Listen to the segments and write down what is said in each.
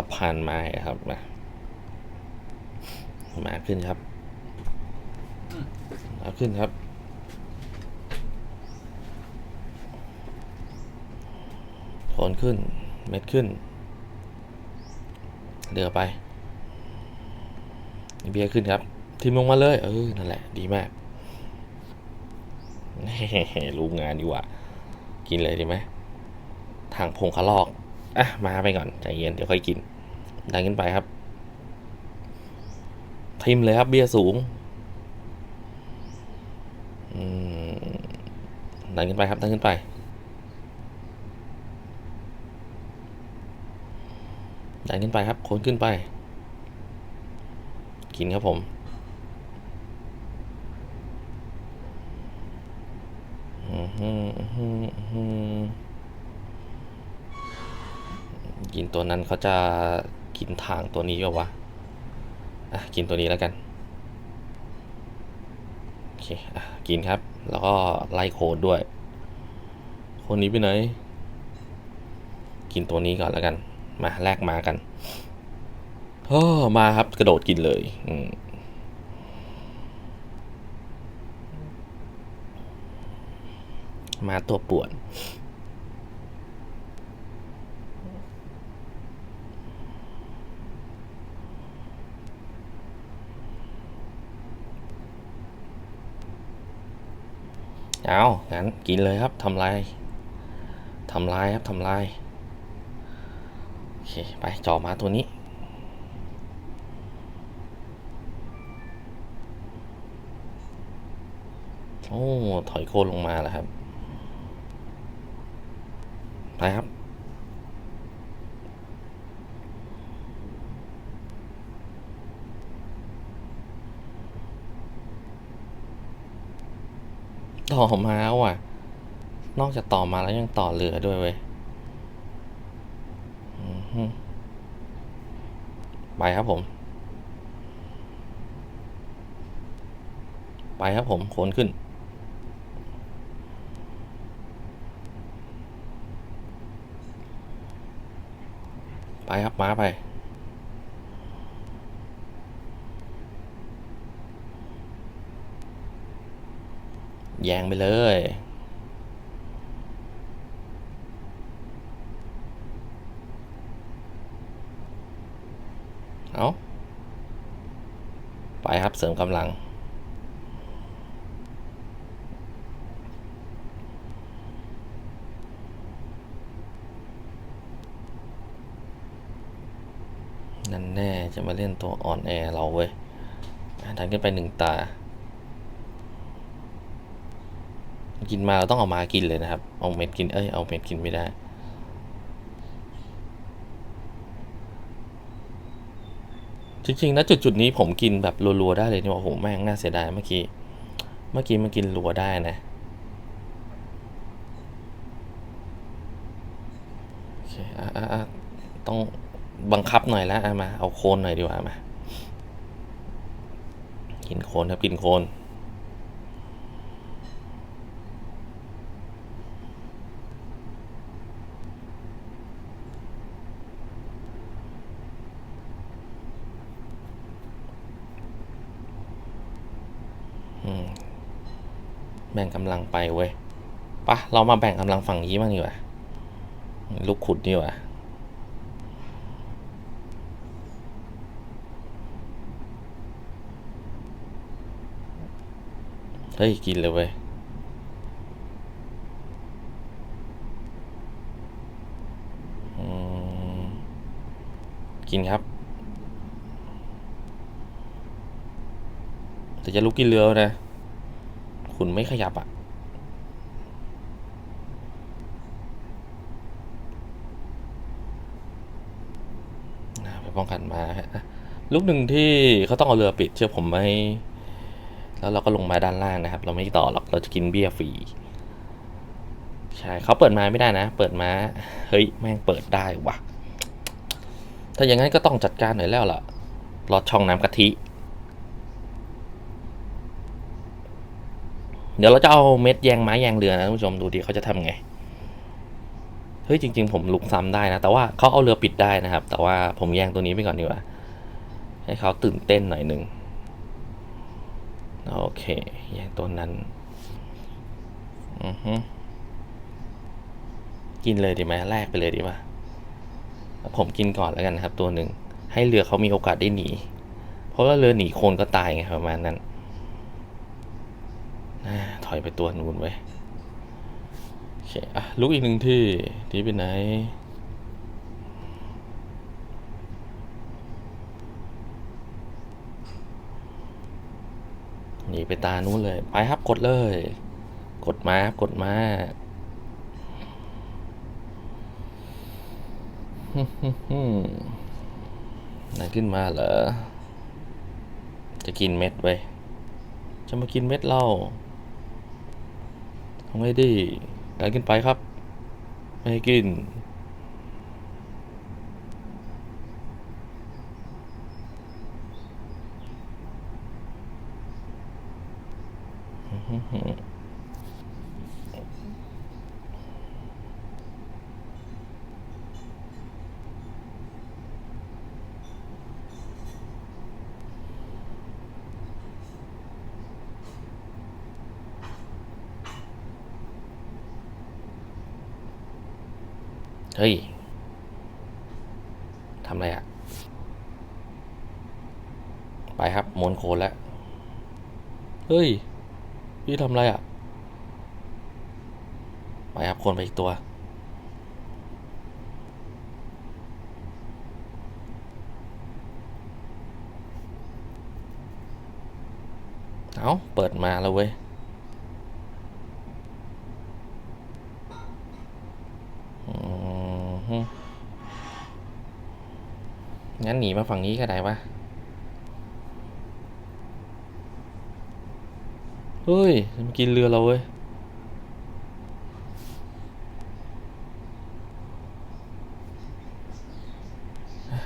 ะพานไม้ครับมามาขึ้นครับเอาขึ้นครับ โทนขึ้น เม็ดขึ้น เดือไป เบียร์ขึ้นครับทิมลงมาเลย เออ นั่นแหละ ดีมาก รู้งานดีว่ากินเลยดีไหมทางพงคะลอก อะมาไปก่อนใจเย็นเดี๋ยวค่อยกินดังขึ้นไปครับ ทิมเลยครับเบียร์สูงดันขึ้นไปครับดันขึ้นไป ดันขึ้นไปครับโคนขึ้นไป กินครับผมอือหืออื้อหืออื้อหือ กินตัวนั้นเขาจะกินทางตัวนี้ก็วะอะกินตัวนี้แล้วกันโอเคอะกินครับ แล้วก็ไล่โคนด้วย คนนี้ไปไหน กินตัวนี้ก่อนแล้วกัน มาแลกมากันโอ้มาครับกระโดดกินเลยอืมมาตัวป่วน เอางั้นกินเลยครับทำลายทำลายครับทำลายโอเคไปจ่อมาตัวนี้โอ้ ถอยโค่นลงมาแล้วครับ ไปครับ ต่อมาว่ะ นอกจากต่อมาแล้วยังต่อเรือด้วยเว้ยไปครับผม ไปครับผมโคนขึ้น ไปครับม้าไป แยงไปเลย เอาไปครับเสริมกำลัง นั่นแน่จะมาเล่นตัวอ่อนแอเราเว้ยอะดันขึ้นไปหนึ่งตา กินมาเราต้องเอามากินเลยนะครับ เอาเม็ดกิน เอ้ย เอาเม็ดกินไม่ได้ จริงๆนะจุดจุดๆนี้ผมกินแบบรัวๆได้เลยนี่ว่าโอ้โหแม่งน่าเสียดายเมื่อกี้ เมื่อกี้มันกินรัวได้นะ โอเค อะอะต้องบังคับหน่อยแล้วอะมา เอาโคนหน่อยดีกว่ามา กินโคนครับ กินโคน แบ่งกำลังไปเว้ยปะเรามาแบ่งกำลังฝั่งนี้บ้างดีกว่าลูกขุดดีกว่าเฮ้ย กินเลยเว้ยกินครับ แต่จะลุกกินเรือนะ คุณไม่ขยับอะอ่าไปป้องกันมาฮะลูกหนึ่งที่เขาต้องเอาเรือปิดเชื่อผมไหมแล้วเราก็ลงมาด้านล่างนะครับ เราไม่ต่อหรอกเราจะกินเบี้ยฟรีใช่เขาเปิดมาไม่ได้นะ เปิดมาเฮ้ยแม่งเปิดได้วะถ้าอย่างนั้นก็ต้องจัดการหน่อยแล้วล่ะลอดช่องน้ำกะทิ เดี๋ยวเราจะเอาเม็ดแยงไม้แยงเรือนะท่านผู้ชมดูดิเขาจะทำไง เฮ้ยจริง ๆ ผมลุกซ้ำได้นะ แต่ว่าเขาเอาเรือปิดได้นะครับ แต่ว่าผมแยงตัวนี้ไปก่อนดีกว่า ให้เขาตื่นเต้นหน่อยหนึ่งโอเคแยงตัวนั้น อือฮึกินเลยดีไหมแลกไปเลยดีป่ะผมกินก่อนแล้วกันนะครับ ตัวหนึ่งให้เรือเขามีโอกาสได้หนี เพราะว่าเรือหนีคนก็ตายไงประมาณนั้น ถอยไปตัวนู้นไว้โอเคอะลุกอีกหนึ่งที่ที่ไปไหนหนีไปตานู้นเลย ไปครับกดเลย กดมาครับกดมาไหนขึ้นมาเหรอ จะกินเม็ดไว้จะมากินเม็ดเหล้า ทำไงดีดันขึ้นไปครับ ไม่ให้กิน เฮ้ยทำอะไรอะไปครับม้วนโคนแล้ว เฮ้ย พี่ทำอะไรอะไปครับโคนไปอีกตัว เอาเปิดมาแล้วเว้ย อืมฮึ งั้นหนีมาฝั่งนี้ก็ได้ปะเฮ้ยมันกินเรือเราเว้ย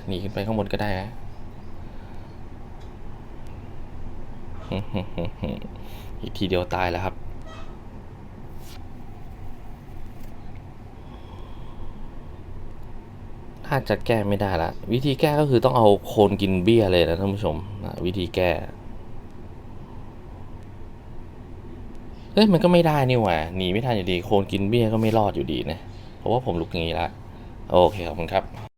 หนีขึ้นไปข้างบนก็ได้นะอีกทีเดียวตายแล้วครับาจะแก้ไม่ได้ละ วิธีแก้ก็คือต้องเอาโคนกินเบี้ยเลยนะท่านผู้ชมนะวิธีแก้เอ้ยมันก็ไม่ได้นี่หว่าหนีไม่ทันอยู่ดี โคนกินเบี้ยก็ไม่รอดอยู่ดีนะ เพราะว่าผมลุกงี้ละ โอเคขอบคุณครับ